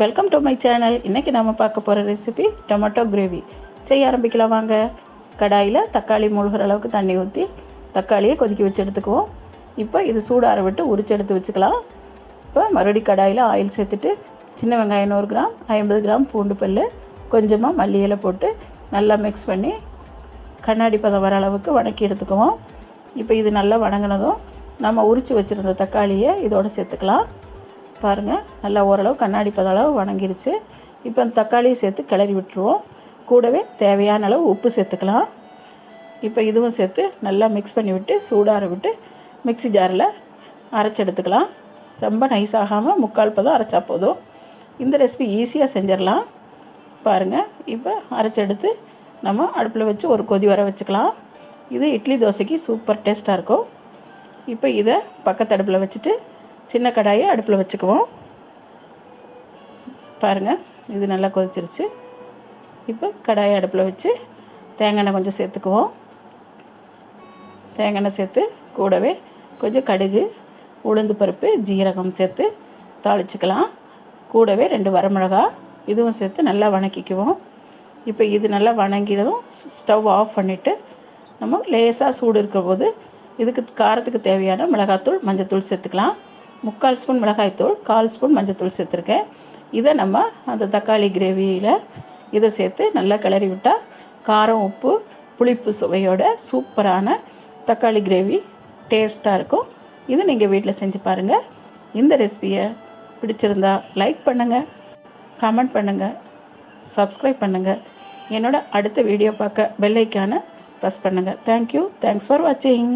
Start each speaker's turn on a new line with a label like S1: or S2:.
S1: Welcome to my channel இன்றைக்கி நம்ம பார்க்க போகிற ரெசிபி டொமேட்டோ கிரேவி செய்ய ஆரம்பிக்கலாம் வாங்க. கடாயில் தக்காளி மூழ்கிற அளவுக்கு தண்ணி ஊற்றி தக்காளியை கொதிக்க வச்சு எடுத்துக்குவோம். இப்போ இது சூடார விட்டு உரிச்சு எடுத்து வச்சுக்கலாம். இப்போ மறுபடி கடாயில் ஆயில் சேர்த்துட்டு சின்ன வெங்காயம் நூறு கிராம் ஐம்பது கிராம் பூண்டு பல் கொஞ்சமாக மல்லி இலை போட்டு நல்லா மிக்ஸ் பண்ணி கண்ணாடி பதம் வர அளவுக்கு வணக்கி எடுத்துக்குவோம். இப்போ இது நல்லா வணங்கினதும் நம்ம உரித்து வச்சுருந்த தக்காளியை இதோடு சேர்த்துக்கலாம். பாருங்கள் நல்லா ஓரளவு கண்ணாடி பதளவு வணங்கிருச்சு. இப்போ அந்த தக்காளியை சேர்த்து கிளறி விட்டுருவோம். கூடவே தேவையான அளவு உப்பு சேர்த்துக்கலாம். இப்போ இதுவும் சேர்த்து நல்லா மிக்ஸ் பண்ணி விட்டு சூடார விட்டு மிக்ஸி ஜாரில் அரைச்சி எடுத்துக்கலாம். ரொம்ப நைஸ் ஆகாமல் முக்கால் பதம் அரைச்சா போதும். இந்த ரெசிபி ஈஸியாக செஞ்சிடலாம். பாருங்கள் இப்போ அரைச்சி எடுத்து நம்ம அடுப்பில் வச்சு ஒரு கொதி வர வச்சுக்கலாம். இது இட்லி தோசைக்கு சூப்பர் டேஸ்ட்டாக இருக்கும். இப்போ இதை பக்கத்து அடுப்பில் வச்சுட்டு சின்ன கடாயை அடுப்பில் வச்சுக்குவோம். பாருங்கள் இது நல்லா கொதிச்சிருச்சு. இப்போ கடாயை அடுப்பில் வச்சு தேங்காய் எண்ணெய் கொஞ்சம் சேர்த்துக்குவோம். தேங்காய் எண்ணெய் சேர்த்து கூடவே கொஞ்சம் கடுகு உளுந்து பருப்பு ஜீரகம் சேர்த்து தாளிச்சுக்கலாம். கூடவே ரெண்டு வரமிளகா இதுவும் சேர்த்து நல்லா வணக்கிக்குவோம். இப்போ இது நல்லா வணங்கினதும் ஸ்டவ் ஆஃப் பண்ணிவிட்டு நம்ம லேசாக சூடு இருக்கிற போது இதுக்கு காரத்துக்கு தேவையான மிளகாத்தூள் மஞ்சத்தூள் சேர்த்துக்கலாம். முக்கால் ஸ்பூன் மிளகாய்த்தூள் கால் ஸ்பூன் மஞ்சத்தூள் சேர்த்துருக்கேன். இதை நம்ம அந்த தக்காளி கிரேவியில் இதை சேர்த்து நல்லா கிளறி விட்டால் காரம் உப்பு புளிப்பு சுவையோட சூப்பரான தக்காளி கிரேவி டேஸ்ட்டாக இருக்கும். இது நீங்கள் வீட்டில் செஞ்சு பாருங்கள் இந்த ரெசிபியை பிடிச்சிருந்தா லைக் பண்ணுங்கள் கமெண்ட் பண்ணுங்கள் சப்ஸ்கிரைப் பண்ணுங்கள் என்னோடய அடுத்த வீடியோ பார்க்க பெல்லைக்கான ப்ரெஸ் பண்ணுங்கள் தேங்க்யூ தேங்க்ஸ் ஃபார் வாட்சிங்